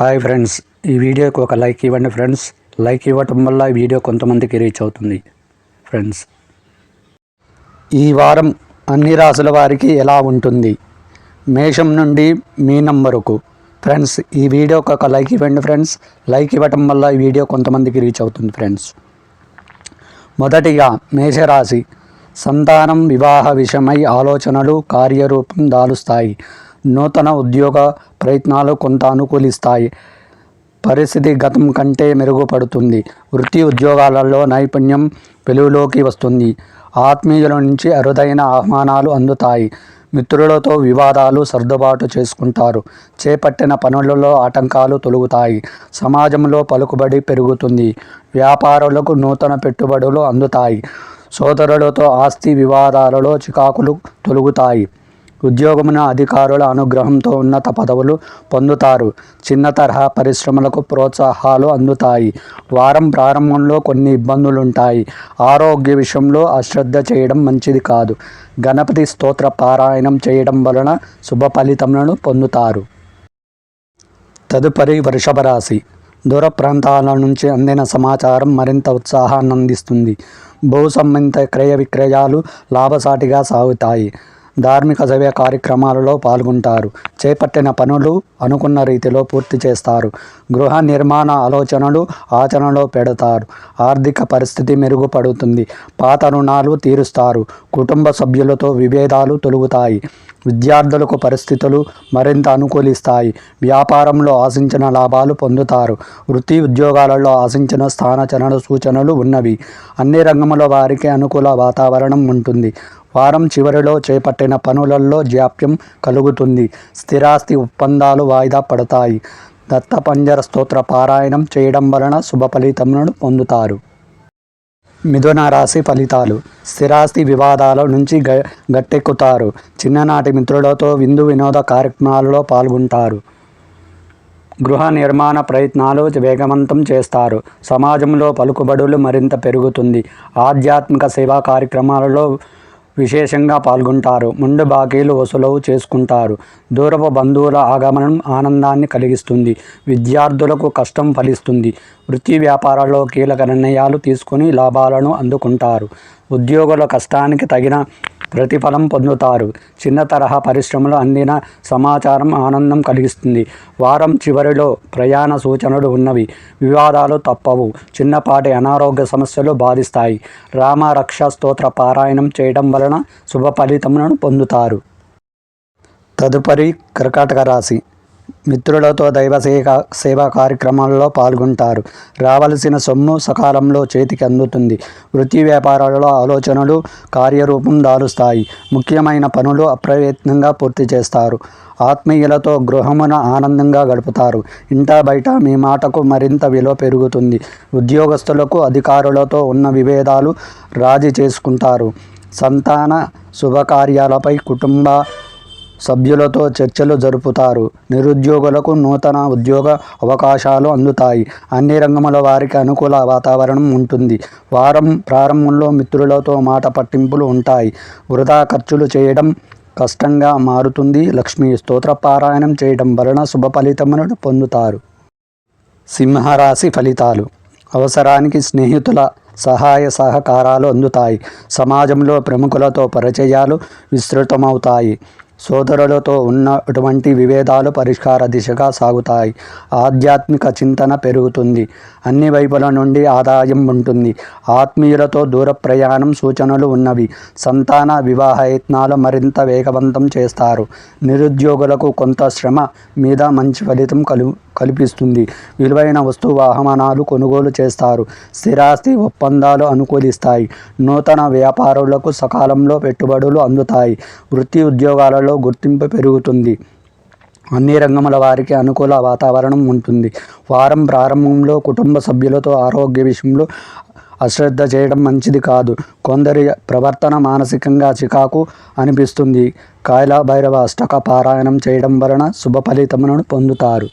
Hi friends ఈ వీడియోకి ఒక లైక్ ఇవ్వండి ఫ్రెండ్స్. లైక్ ఇవ్వటం వల్ల ఈ వీడియో కొంతమందికి రీచ్ అవుతుంది. ఫ్రెండ్స్ ఈ వారం అన్ని రాసుల వారికి ఎలా ఉంటుంది? మేషం నుండి మీనం వరకు. ఫ్రెండ్స్ ఈ వీడియోకి ఒక లైక్ ఇవ్వండి ఫ్రెండ్స్. లైక్ ఇవ్వటం వల్ల ఈ వీడియో కొంతమందికి రీచ్ అవుతుంది ఫ్రెండ్స్. మొదటిగా మేషరాశి. సంతానం వివాహ విషయమై ఆలోచనలు కార్యరూపం దాలుస్తాయి. నూతన ఉద్యోగ ప్రయత్నాలు కొంత అనుకూలిస్తాయి. పరిస్థితి గతం కంటే మెరుగుపడుతుంది. వృత్తి ఉద్యోగాలలో నైపుణ్యం వెలుగులోకి వస్తుంది. ఆత్మీయుల నుంచి అరుదైన ఆహ్వానాలు అందుతాయి. మిత్రులతో వివాదాలు సర్దుబాటు చేసుకుంటారు. చేపట్టిన పనులలో ఆటంకాలు తొలుగుతాయి. సమాజంలో పలుకుబడి పెరుగుతుంది. వ్యాపారులకు నూతన పెట్టుబడులు అందుతాయి. సోదరులతో ఆస్తి వివాదాలలో చికాకులు తొలుగుతాయి. ఉద్యోగమున అధికారుల అనుగ్రహంతో ఉన్నత పదవులు పొందుతారు. చిన్న తరహా పరిశ్రమలకు ప్రోత్సాహాలు అందుతాయి. వారం ప్రారంభంలో కొన్ని ఇబ్బందులుంటాయి. ఆరోగ్య విషయంలో అశ్రద్ధ చేయడం మంచిది కాదు. గణపతి స్తోత్ర పారాయణం చేయడం వలన శుభ ఫలితములను పొందుతారు. తదుపరి వృషభ రాశి. దూర ప్రాంతాల నుంచి అందిన సమాచారం మరింత ఉత్సాహాన్ని అందిస్తుంది భూ సంబంధిత క్రయ విక్రయాలు లాభసాటిగా సాగుతాయి. ధార్మిక సేవ కార్యక్రమాలలో పాల్గొంటారు. చేపట్టిన పనులు అనుకున్న రీతిలో పూర్తి చేస్తారు. గృహ నిర్మాణ ఆలోచనలు ఆచరణలో పెడతారు. ఆర్థిక పరిస్థితి మెరుగుపడుతుంది. పాత రుణాలు తీరుస్తారు. కుటుంబ సభ్యులతో విభేదాలు తొలుగుతాయి. విద్యార్థులకు పరిస్థితులు మరింత అనుకూలిస్తాయి. వ్యాపారంలో ఆశించిన లాభాలు పొందుతారు. వృత్తి ఉద్యోగాలలో ఆశించిన స్థానచరణ సూచనలు ఉన్నవి. అన్ని రంగముల వారికి అనుకూల వాతావరణం ఉంటుంది. వారం చివరిలో చేపట్టిన పనులలో జాప్యం కలుగుతుంది. స్థిరాస్తి ఒప్పందాలు వాయిదా పడతాయి. దత్తపంజర స్తోత్ర పారాయణం చేయడం వలన శుభ ఫలితములను పొందుతారు. మిథున రాశి ఫలితాలు. స్థిరాస్తి వివాదాల నుంచి గ గట్టెక్కుతారు. చిన్ననాటి మిత్రులతో విందు వినోద కార్యక్రమాలలో పాల్గొంటారు. గృహ నిర్మాణ ప్రయత్నాలు వేగవంతం చేస్తారు. సమాజంలో పలుకుబడులు మరింత పెరుగుతుంది. ఆధ్యాత్మిక సేవా కార్యక్రమాలలో విశేషంగా పాల్గొంటారు. ముండు బాకీలు వసూలు చేసుకుంటారు. దూరపు బంధువుల ఆగమనం ఆనందాన్ని కలిగిస్తుంది. విద్యార్థులకు కష్టం ఫలిస్తుంది. వృత్తి వ్యాపారాల్లో కీలక నిర్ణయాలు తీసుకుని లాభాలను అందుకుంటారు. ఉద్యోగుల కష్టానికి తగిన ప్రతిఫలం పొందుతారు. చిన్న తరహా పరిశ్రమలు అందిన సమాచారం ఆనందం కలిగిస్తుంది. వారం చివరిలో ప్రయాణ సూచనలు ఉన్నవి. వివాదాలు తప్పవు. చిన్నపాటి అనారోగ్య సమస్యలు బాధిస్తాయి. రామరక్ష స్తోత్ర పారాయణం చేయడం వలన శుభ ఫలితములను పొందుతారు. తదుపరి కర్కాటక రాశి. మిత్రులతో దైవ సేవ సేవా కార్యక్రమాలలో పాల్గొంటారు. రావలసిన సొమ్ము సకాలంలో చేతికి అందుతుంది. వృత్తి వ్యాపారాలలో ఆలోచనలు కార్యరూపం దాలుస్తాయి. ముఖ్యమైన పనులు అప్రయత్నంగా పూర్తి చేస్తారు. ఆత్మీయులతో గృహమున ఆనందంగా గడుపుతారు. ఇంటా బయట మీ మాటకు మరింత విలువ పెరుగుతుంది. ఉద్యోగస్తులకు అధికారులతో ఉన్న విభేదాలు రాజీ చేసుకుంటారు. సంతాన శుభకార్యాలపై కుటుంబ సభ్యులతో చర్చలు జరుపుతారు. నిరుద్యోగులకు నూతన ఉద్యోగ అవకాశాలు అందుతాయి. అన్ని రంగముల వారికి అనుకూల వాతావరణం ఉంటుంది. వారం ప్రారంభంలో మిత్రులతో మాట పట్టింపులు ఉంటాయి. వృధా ఖర్చులు చేయడం కష్టంగా మారుతుంది. లక్ష్మీ స్తోత్ర పారాయణం చేయడం వలన శుభ ఫలితములను పొందుతారు. సింహరాశి ఫలితాలు. అవసరానికి స్నేహితుల సహాయ సహకారాలు అందుతాయి. సమాజంలో ప్రముఖులతో పరిచయాలు విస్తృతమవుతాయి. సోదరులతో ఉన్నటువంటి విభేదాలు పరిష్కార దిశగా సాగుతాయి. ఆధ్యాత్మిక చింతన పెరుగుతుంది. అన్ని వైపుల నుండి ఆదాయం ఉంటుంది. ఆత్మీయులతో దూర ప్రయాణం సూచనలు ఉన్నవి. సంతాన వివాహయత్నాలు మరింత వేగవంతం చేస్తారు. నిరుద్యోగులకు కొంత శ్రమ మీద మంచి ఫలితం కలు కల్పిస్తుంది. విలువైన వస్తు వాహనాలు కొనుగోలు చేస్తారు. స్థిరాస్తి ఒప్పందాలు అనుకూలిస్తాయి. నూతన వ్యాపారులకు సకాలంలో పెట్టుబడులు అందుతాయి. వృత్తి ఉద్యోగాలలో గుర్తింపు పెరుగుతుంది. అన్ని రంగముల వారికి అనుకూల వాతావరణం ఉంటుంది. వారం ప్రారంభంలో కుటుంబ సభ్యులతో ఆరోగ్య విషయంలో అశ్రద్ధ చేయడం మంచిది కాదు. కొందరి ప్రవర్తన మానసికంగా చికాకు అనిపిస్తుంది. కాయల భైరవ అష్టక పారాయణం చేయడం వలన శుభ ఫలితములను పొందుతారు.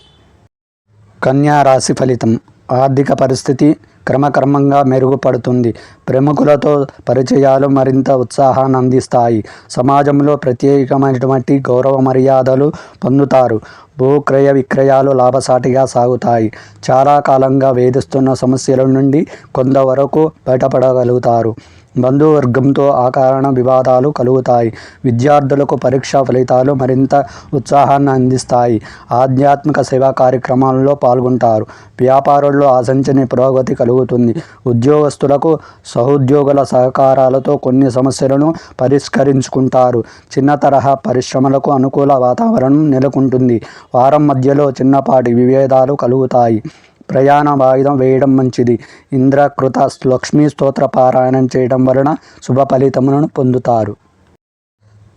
కన్యా రాశి ఫలితం. ఆర్థిక పరిస్థితి క్రమక్రమంగా మెరుగుపడుతుంది. ప్రముఖులతో పరిచయాలు మరింత ఉత్సాహాన్ని అందిస్తాయి. సమాజంలో ప్రత్యేకమైనటువంటి గౌరవ మర్యాదలు పొందుతారు. భూక్రయ విక్రయాలు లాభసాటిగా సాగుతాయి. చాలా కాలంగా వేధిస్తున్న సమస్యల నుండి కొంతవరకు బయటపడగలుగుతారు. బంధువర్గంతో ఆకారణ వివాదాలు కలుగుతాయి. విద్యార్థులకు పరీక్షా ఫలితాలు మరింత ఉత్సాహాన్ని అందిస్తాయి. ఆధ్యాత్మిక సేవా కార్యక్రమాల్లో పాల్గొంటారు. వ్యాపారుల్లో ఆశించని పురోగతి కలుగుతుంది. ఉద్యోగస్తులకు సహోద్యోగుల సహకారాలతో కొన్ని సమస్యలను పరిష్కరించుకుంటారు. చిన్న తరహా పరిశ్రమలకు అనుకూల వాతావరణం నెలకొంటుంది. వారం మధ్యలో చిన్నపాటి విభేదాలు కలుగుతాయి. ప్రయాణ వాయిదం వేయడం మంచిది. ఇంద్రకృత లక్ష్మీ స్తోత్ర పారాయణం చేయడం వలన శుభ ఫలితములను పొందుతారు.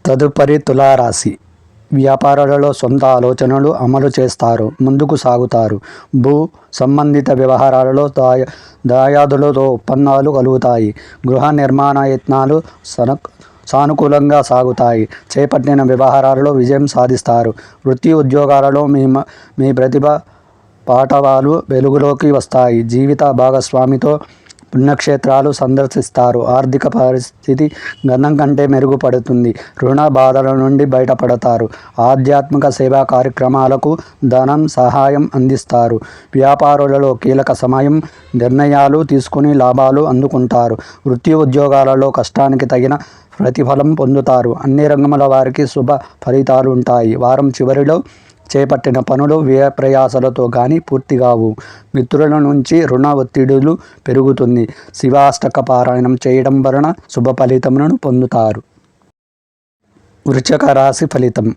తదుపరి తులారాశి. వ్యాపారాలలో సొంత ఆలోచనలు అమలు చేస్తారు ముందుకు సాగుతారు. భూ సంబంధిత వ్యవహారాలలో దాయ దాయాదులతో ఒప్పందాలు కలుగుతాయి. గృహ నిర్మాణ యత్నాలు సన సానుకూలంగా సాగుతాయి. చేపట్టిన వ్యవహారాలలో విజయం సాధిస్తారు. వృత్తి ఉద్యోగాలలో మీ మీ ప్రతిభ పాఠవాలు వెలుగులోకి వస్తాయి. జీవిత భాగస్వామితో పుణ్యక్షేత్రాలు సందర్శిస్తారు. ఆర్థిక పరిస్థితి గతం కంటే మెరుగుపడుతుంది. రుణ బాధల నుండి బయటపడతారు. ఆధ్యాత్మిక సేవా కార్యక్రమాలకు ధనం సహాయం అందిస్తారు. వ్యాపారులలో కీలక సమయం నిర్ణయాలు తీసుకుని లాభాలు అందుకుంటారు. వృత్తి ఉద్యోగాలలో కష్టానికి తగిన ప్రతిఫలం పొందుతారు. అన్ని రంగముల వారికి శుభ ఫలితాలు ఉంటాయి. వారం చివరిలో చేపట్టిన పనులు వ్యయ ప్రయాసలతో కానీ పూర్తి కావు. మిత్రుల నుంచి రుణ ఒత్తిడులు పెరుగుతుంది. శివాష్టక పారాయణం చేయడం వలన శుభ ఫలితములను పొందుతారు. వృచక రాశి ఫలితం.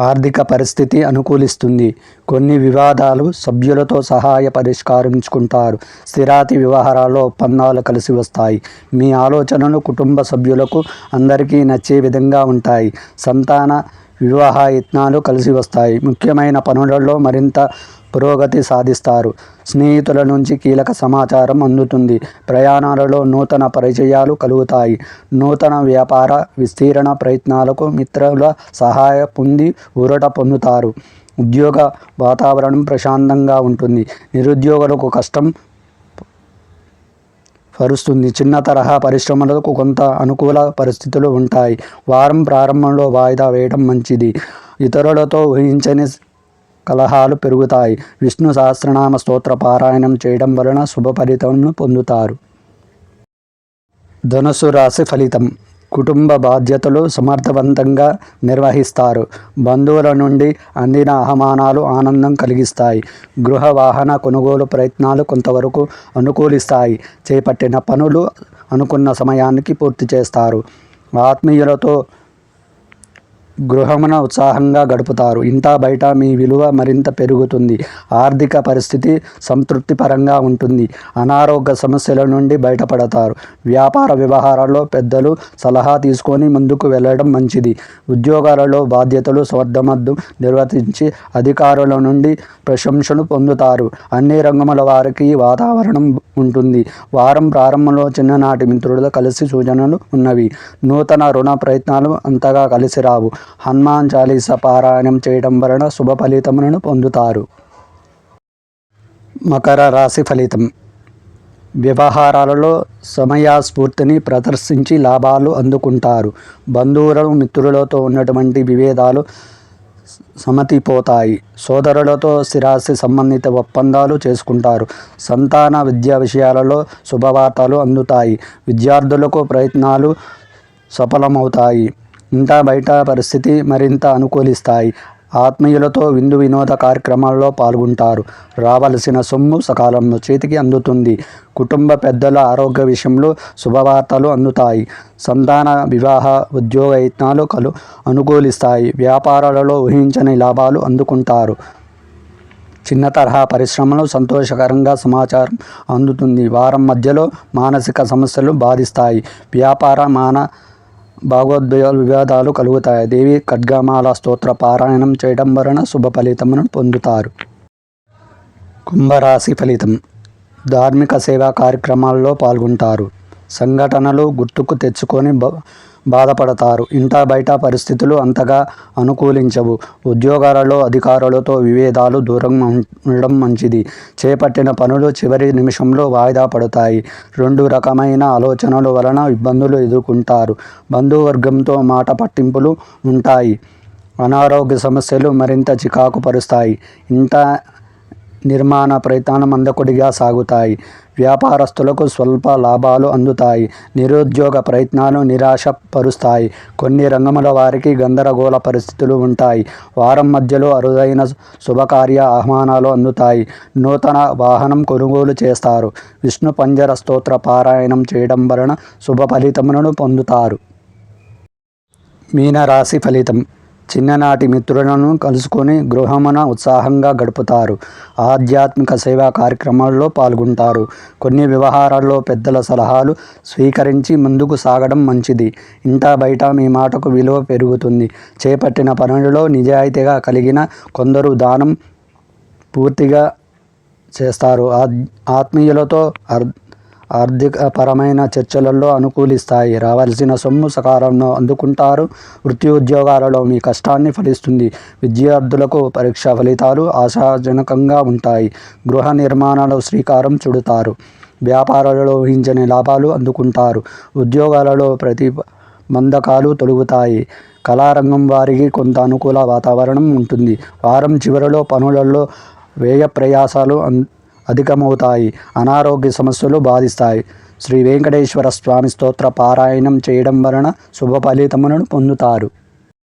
ఆర్థిక పరిస్థితి అనుకూలిస్తుంది. కొన్ని వివాదాలు సభ్యులతో సహాయ పరిష్కరించుకుంటారు. స్థిరాతి వ్యవహారాల్లో ఒప్పందాలు కలిసి వస్తాయి. మీ ఆలోచనలు కుటుంబ సభ్యులకు అందరికీ నచ్చే విధంగా ఉంటాయి. సంతాన వివాహ యత్నాలు కలిసి వస్తాయి. ముఖ్యమైన పనులలో మరింత పురోగతి సాధిస్తారు. స్నేహితుల నుంచి కీలక సమాచారం అందుతుంది. ప్రయాణాలలో నూతన పరిచయాలు కలుగుతాయి. నూతన వ్యాపార విస్తీరణ ప్రయత్నాలకు మిత్రుల సహాయ పొంది ఊరట పొందుతారు. ఉద్యోగ వాతావరణం ప్రశాంతంగా ఉంటుంది. నిరుద్యోగులకు కష్టం పరుస్తుంది చిన్న తరహా పరిశ్రమలకు కొంత అనుకూల పరిస్థితులు ఉంటాయి. వారం ప్రారంభంలో వాయిదా వేయడం మంచిది. ఇతరులతో ఊహించని కలహాలు పెరుగుతాయి. విష్ణు సహస్రనామ స్తోత్ర పారాయణం చేయడం వలన శుభ ఫలితం పొందుతారు. ధనుసు రాశి ఫలితం. కుటుంబ బాధ్యతలు సమర్థవంతంగా నిర్వహిస్తారు. బంధువుల నుండి అందిన ఆహ్వానాలు ఆనందం కలిగిస్తాయి. గృహ వాహన కొనుగోలు ప్రయత్నాలు కొంతవరకు అనుకూలిస్తాయి. చేపట్టిన పనులు అనుకున్న సమయానికి పూర్తి చేస్తారు. ఆత్మీయులతో గృహమున ఉత్సాహంగా గడుపుతారు. ఇంటా బయట మీ విలువ మరింత పెరుగుతుంది. ఆర్థిక పరిస్థితి సంతృప్తిపరంగా ఉంటుంది. అనారోగ్య సమస్యల నుండి బయటపడతారు. వ్యాపార వ్యవహారాల్లో పెద్దలు సలహా తీసుకొని ముందుకు వెళ్ళడం మంచిది. ఉద్యోగాలలో బాధ్యతలు స్వర్ధమద్దు నిర్వర్తించి అధికారుల నుండి ప్రశంసలు పొందుతారు. అన్ని రంగముల వారికి వాతావరణం ఉంటుంది. వారం ప్రారంభంలో చిన్ననాటి మిత్రులతో కలిసి సూచనలు ఉన్నవి. నూతన రుణ ప్రయత్నాలు అంతగా కలిసి రావు. హనుమాన్ చాలీస పారాయణం చేయడం వలన శుభ ఫలితములను పొందుతారు. మకర రాశి ఫలితం. వ్యవహారాలలో సమయస్ఫూర్తిని ప్రదర్శించి లాభాలు అందుకుంటారు. బంధువులు మిత్రులతో ఉన్నటువంటి విభేదాలు సమతిపోతాయి. సోదరులతో స్థిరాస్తి సంబంధిత ఒప్పందాలు చేసుకుంటారు. సంతాన విద్యా విషయాలలో శుభవార్తలు అందుతాయి. విద్యార్థులకు ప్రయత్నాలు సఫలమవుతాయి. ఇంటా బయట పరిస్థితి మరింత అనుకూలిస్తాయి. ఆత్మీయులతో విందు వినోద కార్యక్రమాల్లో పాల్గొంటారు. రావలసిన సొమ్ము సకాలంలో చేతికి అందుతుంది. కుటుంబ పెద్దల ఆరోగ్య విషయంలో శుభవార్తలు అందుతాయి. సంతాన వివాహ ఉద్యోగ యత్నాలు కలు అనుకూలిస్తాయి. వ్యాపారాలలో ఊహించని లాభాలు అందుకుంటారు. చిన్న తరహా పరిశ్రమలు సంతోషకరంగా సమాచారం అందుతుంది. వారం మధ్యలో మానసిక సమస్యలు బాధిస్తాయి. వ్యాపార మాన భాగోద్వేగ వివాదాలు కలుగుతాయి. దేవి ఖడ్గమాల స్తోత్ర పారాయణం చేయడం వలన శుభ ఫలితమును పొందుతారు. కుంభరాశి ఫలితం. ధార్మిక సేవా కార్యక్రమాల్లో పాల్గొంటారు. సంఘటనలు గుర్తుకు తెచ్చుకొని బాధపడతారు. ఇంటా బయట పరిస్థితులు అంతగా అనుకూలించవు. ఉద్యోగాలలో అధికారులతో విభేదాలు దూరం ఉండడం మంచిది. చేపట్టిన పనులు చివరి నిమిషంలో వాయిదా పడతాయి. రెండు రకమైన ఆలోచనల వలన ఇబ్బందులు ఎదుర్కొంటారు. బంధువర్గంతో మాట పట్టింపులు ఉంటాయి. అనారోగ్య సమస్యలు మరింత చికాకు పరుస్తాయి. ఇంట నిర్మాణ ప్రయత్నం మందకొడిగా సాగుతాయి. వ్యాపారస్తులకు స్వల్ప లాభాలు అందుతాయి. నిరుద్యోగ ప్రయత్నాలు నిరాశపరుస్తాయి. కొన్ని రంగముల వారికి గందరగోళ పరిస్థితులు ఉంటాయి. వారం మధ్యలో అరుదైన శుభకార్య ఆహ్వానాలు అందుతాయి. నూతన వాహనం కొనుగోలు చేస్తారు. విష్ణు పంజర స్తోత్ర పారాయణం చేయడం వలన శుభ ఫలితములను పొందుతారు. మీనరాశి ఫలితం. చిన్ననాటి మిత్రులను కలుసుకొని గృహమున ఉత్సాహంగా గడుపుతారు. ఆధ్యాత్మిక సేవా కార్యక్రమాల్లో పాల్గొంటారు. కొన్ని వ్యవహారాల్లో పెద్దల సలహాలు స్వీకరించి ముందుకు సాగడం మంచిది. ఇంటా బయట మీ మాటకు విలువ పెరుగుతుంది. చేపట్టిన పనులలో నిజాయితీగా కలిగిన కొందరు దానం పూర్తిగా చేస్తారు. ఆత్మీయులతో అర్ ఆర్థికపరమైన చర్చలలో అనుకూలిస్తాయి. రావాల్సిన సొమ్ము సకాలంలో అందుకుంటారు. వృత్తి ఉద్యోగాలలో మీ కష్టాన్ని ఫలిస్తుంది. విద్యార్థులకు పరీక్ష ఫలితాలు ఆశాజనకంగా ఉంటాయి. గృహ నిర్మాణాలు శ్రీకారం చుడతారు. వ్యాపారాలలో ఊహించని లాభాలు అందుకుంటారు. ఉద్యోగాలలో ప్రతి మందకాలు తొలుగుతాయి. కళారంగం వారికి కొంత అనుకూల వాతావరణం ఉంటుంది. వారం చివరిలో పనులలో వ్యయ ప్రయాసాలు అన్- అధికమవుతాయి. అనారోగ్య సమస్యలు బాధిస్తాయి. శ్రీ వెంకటేశ్వర స్వామి స్తోత్ర పారాయణం చేయడం వలన శుభ ఫలితములను పొందుతారు.